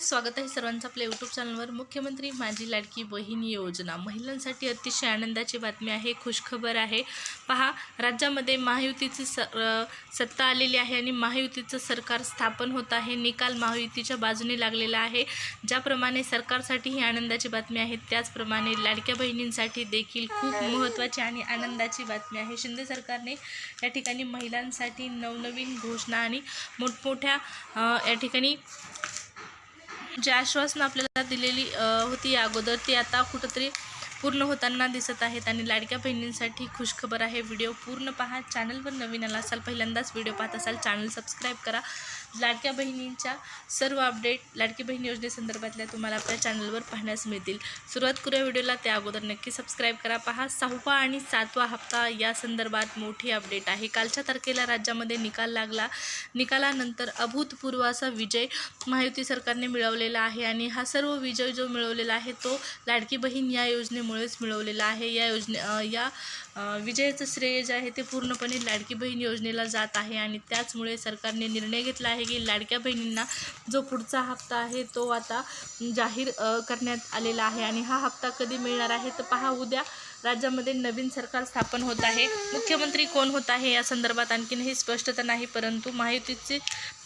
स्वागत आहे सर्वांचं आपल्या यूट्यूब चॅनलवर मुख्यमंत्री माझी लाडकी बहीण योजना. महिलांसाठी अतिशय आनंदाची बातमी आहे खुशखबर आहे. पहा राज्यामध्ये महायुतीची स सत्ता आलेली आहे आणि महायुतीचं सरकार स्थापन होत आहे. निकाल महायुतीच्या बाजूने लागलेला आहे. ज्याप्रमाणे सरकारसाठी ही आनंदाची बातमी आहे त्याचप्रमाणे लाडक्या बहिणींसाठी देखील खूप महत्त्वाची आणि आनंदाची बातमी आहे. शिंदे सरकारने या ठिकाणी महिलांसाठी नवनवीन घोषणा आणि मोठमोठ्या या ठिकाणी जे आश्वासनं आपल्याला दिलेली होती अगोदर ती आता कुठंतरी पूर्ण होताना दिसत आहेत आणि लाडक्या बहिणींसाठी खुशखबर आहे. व्हिडिओ पूर्ण पहा. चॅनलवर नवीन आला असाल पहिल्यांदाच व्हिडिओ पाहत असाल चॅनल सबस्क्राईब करा. लाडक्या बहिणींच्या सर्व अपडेट लाडकी बहीण योजनेसंदर्भातल्या तुम्हाला आपल्या चॅनलवर पाहण्यास मिळतील. सुरुवात करूया व्हिडिओला. त्या अगोदर नक्की सबस्क्राईब करा. पहा सहावा आणि सातवा हप्ता या संदर्भात मोठी अपडेट आहे. कालच्या तारखेला राज्यामध्ये निकाल लागला. निकालानंतर अभूतपूर्व असा विजय महायुती सरकारने मिळवलेला आहे आणि हा सर्व विजय जो मिळवलेला आहे तो लाडकी बहीण या योजनेमुळेच मिळवलेला आहे. या योजने या विजयाचं श्रेय जे आहे ते पूर्णपणे लाडकी बहीण योजनेला जात आहे आणि त्याचमुळे सरकारने निर्णय घेतला आहे की लाडक्या बहिणींना जो पुढचा हप्ता आहे तो आता जाहीर करण्यात आलेला आहे आणि हा हप्ता कधी मिळणार आहे तर पहा उद्या राज्यामध्ये नवीन सरकार स्थापन होत आहे. मुख्यमंत्री कोण होत आहे या संदर्भात आणखीन हे स्पष्टता नाही परंतु महायुतीची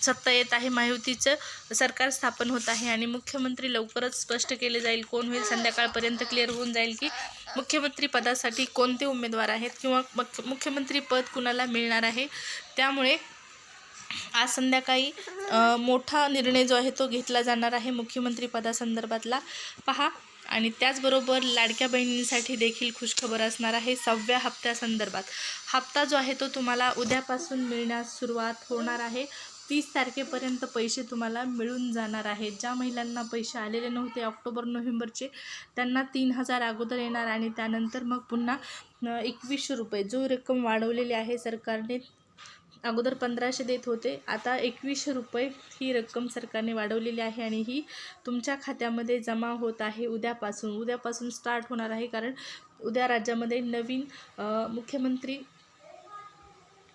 सत्ता येत आहे. महायुतीचं सरकार स्थापन होत आहे आणि मुख्यमंत्री लवकरच स्पष्ट केले जाईल कोण होईल संध्याकाळपर्यंत क्लिअर होऊन जाईल. की मुख्यमंत्री पदासाठी कोणते उमेदवार आहेत किंवा मुख्यमंत्री पद कुणाला मिळणार आहे? त्यामुळे आज संध्याकाळी मोठा निर्णय जो आहे तो घेतला जाणार आहे मुख्यमंत्री पदासंदर्भातला. पहा आणि त्याचबरोबर लाडक्या बहिणींसाठी देखील खुशखबर असणार आहे सहाव्या हप्त्यासंदर्भात. हप्ता जो आहे तो तुम्हाला उद्यापासून मिळण्यास सुरुवात होणार आहे. तीस तारखेपर्यंत पैसे तुम्हाला मिळून जाणार आहेत. ज्या महिलांना पैसे आलेले नव्हते ऑक्टोबर नोव्हेंबरचे त्यांना तीन हजार अगोदर येणार आणि त्यानंतर मग पुन्हा एकवीसशे रुपये. जो रक्कम वाढवलेली आहे सरकारने अगोदर पंधराशे देत होते. आता एकवीसशे रुपये ही रक्कम सरकारने वाढवलेली आहे आणि ही तुमच्या खात्यामध्ये जमा होत आहे उद्यापासून. उद्यापासून स्टार्ट होणार आहे कारण उद्या राज्यामध्ये नवीन मुख्यमंत्री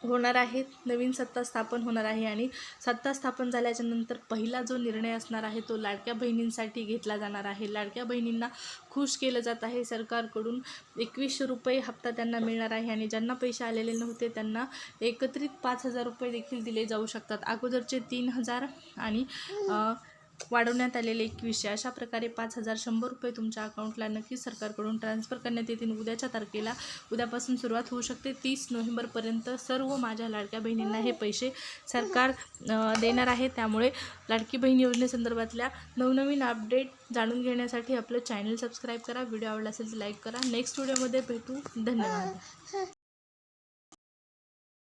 होणार आहे. नवीन सत्ता स्थापन होणार आहे आणि सत्ता स्थापन झाल्याच्यानंतर पहिला जो निर्णय असणार आहे तो लाडक्या बहिणींसाठी घेतला जाणार आहे. लाडक्या बहिणींना खुश केलं जात आहे. सरकारकडून एकवीसशे रुपये हप्ता त्यांना मिळणार आहे आणि ज्यांना पैसे आलेले नव्हते त्यांना एकत्रित पाच हजार रुपये देखील दिले जाऊ शकतात. अगोदरचे तीन हजार आणि वाढवण्यात आलेले एकवीसशे. अशा प्रकारे पाच हजार शंभर रुपये तुमच्या अकाउंटला नक्कीच सरकारकडून ट्रान्सफर करण्यात येतील. उद्याच्या तारखेला उद्यापासून सुरुवात होऊ शकते. तीस नोव्हेंबरपर्यंत सर्व माझ्या लाडक्या बहिणींना हे पैसे सरकार देणार आहे. त्यामुळे लाडकी बहीण योजनेसंदर्भातल्या नवनवीन अपडेट जाणून घेण्यासाठी आपलं चॅनल सबस्क्राईब करा. व्हिडिओ आवडला असेल तर लाईक करा. नेक्स्ट व्हिडिओमध्ये भेटू. धन्यवाद.